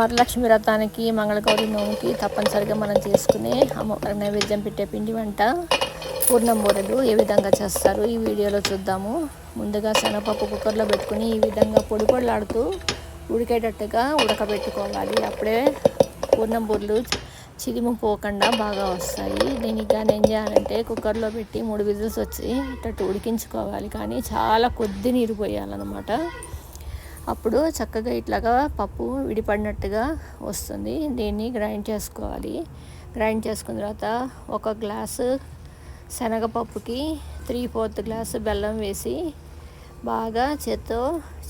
వరలక్ష్మి వ్రతానికి మంగళగౌరి నోముకి తప్పనిసరిగా మనం చేసుకునే అమ్మవారి నైవేద్యం పెట్టే పిండి వంట పూర్ణం బూరెలు ఏ విధంగా చేస్తారు ఈ వీడియోలో చూద్దాము. ముందుగా శనగపప్పు కుక్కర్లో పెట్టుకుని ఈ విధంగా పొడి పొడిలాడుతూ ఉడికేటట్టుగా ఉడకబెట్టుకోవాలి. అప్పుడే పూర్ణం బూరెలు చిదిము పోకుండా బాగా వస్తాయి. దీనికి కానీ ఏం చేయాలంటే కుక్కర్లో పెట్టి మూడు విజిల్స్ వచ్చి ఇట్టు ఉడికించుకోవాలి. కానీ చాలా కొద్ది నీరు పోయాలన్నమాట. అప్పుడు చక్కగా ఇట్లాగా పప్పు విడిపడినట్టుగా వస్తుంది. దీన్ని గ్రైండ్ చేసుకోవాలి. గ్రైండ్ చేసుకున్న తర్వాత ఒక గ్లాసు శనగపప్పుకి త్రీ ఫోర్త్ గ్లాసు బెల్లం వేసి బాగా చేత్తో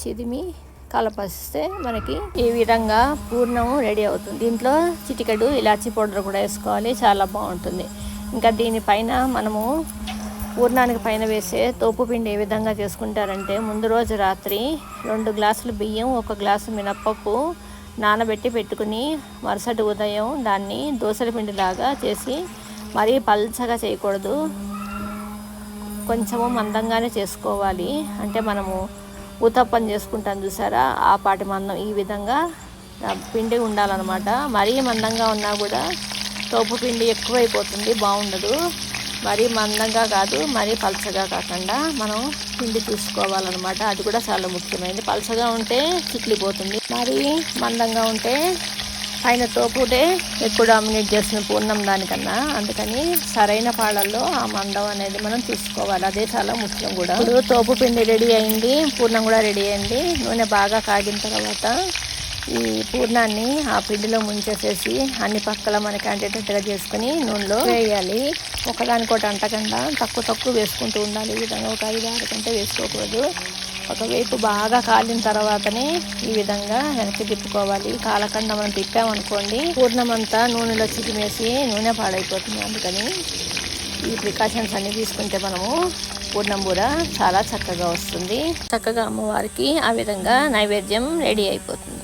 చిదిమి కలపస్తే మనకి ఈ విధంగా పూర్ణం రెడీ అవుతుంది. దీంట్లో చిటికెడు ఇలాచీ పౌడర్ కూడా వేసుకోవాలి. చాలా బాగుంటుంది. ఇంకా దీనిపైన మనము పూర్ణానికి పైన వేసే తోపు పిండి ఏ విధంగా చేసుకుంటారంటే ముందు రోజు రాత్రి రెండు గ్లాసులు బియ్యం ఒక గ్లాసు మినప్పప్పు నానబెట్టి పెట్టుకుని మరుసటి ఉదయం దాన్ని దోసల పిండిలాగా చేసి మరీ పల్చగా చేయకూడదు. కొంచెము మందంగానే చేసుకోవాలి. అంటే మనము ఉతప్పం చేసుకుంటాం చూసారా? ఆ పాటి మందం ఈ విధంగా పిండి ఉండాలన్నమాట. మరీ మందంగా ఉన్నా కూడా తోపు పిండి ఎక్కువైపోతుంది బాగుండదు. మరీ మందంగా కాదు మరీ పలచగా కాకుండా మనం పిండి చూసుకోవాలన్నమాట అది కూడా చాలా ముఖ్యమైనది. పలచగా ఉంటే చిట్లిపోతుంది. మరీ మందంగా ఉంటే పైన తోపుటే ఎక్కువ డామినేట్ చేస్తుంది పూర్ణం దానికన్నా. అందుకని సరైన పాళ్ళల్లో ఆ మందం అనేది మనం చూసుకోవాలి అదే చాలా ముఖ్యం కూడా. ఇప్పుడు తోపు పిండి రెడీ అయింది పూర్ణం కూడా రెడీ అయింది. నూనె బాగా కాగిన తర్వాత ఈ పూర్ణాన్ని ఆ పిండిలో ముంచేసేసి అన్ని పక్కల మనకి అంటేటట్టుగా చేసుకుని నూనెలో వేయాలి. ఒకదానికోటి అంటకుండా తక్కువ తక్కువ వేసుకుంటూ ఉండాలి. ఈ విధంగా ఒక ఐదు ఆరు కంటే వేసుకోకూడదు. ఒకవైపు బాగా కాలిన తర్వాతనే ఈ విధంగా వెనక్కి తిప్పుకోవాలి. కాలకుండా మనం తిప్పామనుకోండి పూర్ణం అంతా నూనెలో చిరిమేసి నూనె పాడైపోతుంది. అందుకని ఈ ప్రికాషన్స్ అన్ని తీసుకుంటే మనము పూర్ణం కూడా చాలా చక్కగా వస్తుంది. చక్కగా అమ్మవారికి ఆ విధంగా నైవేద్యం రెడీ అయిపోతుంది.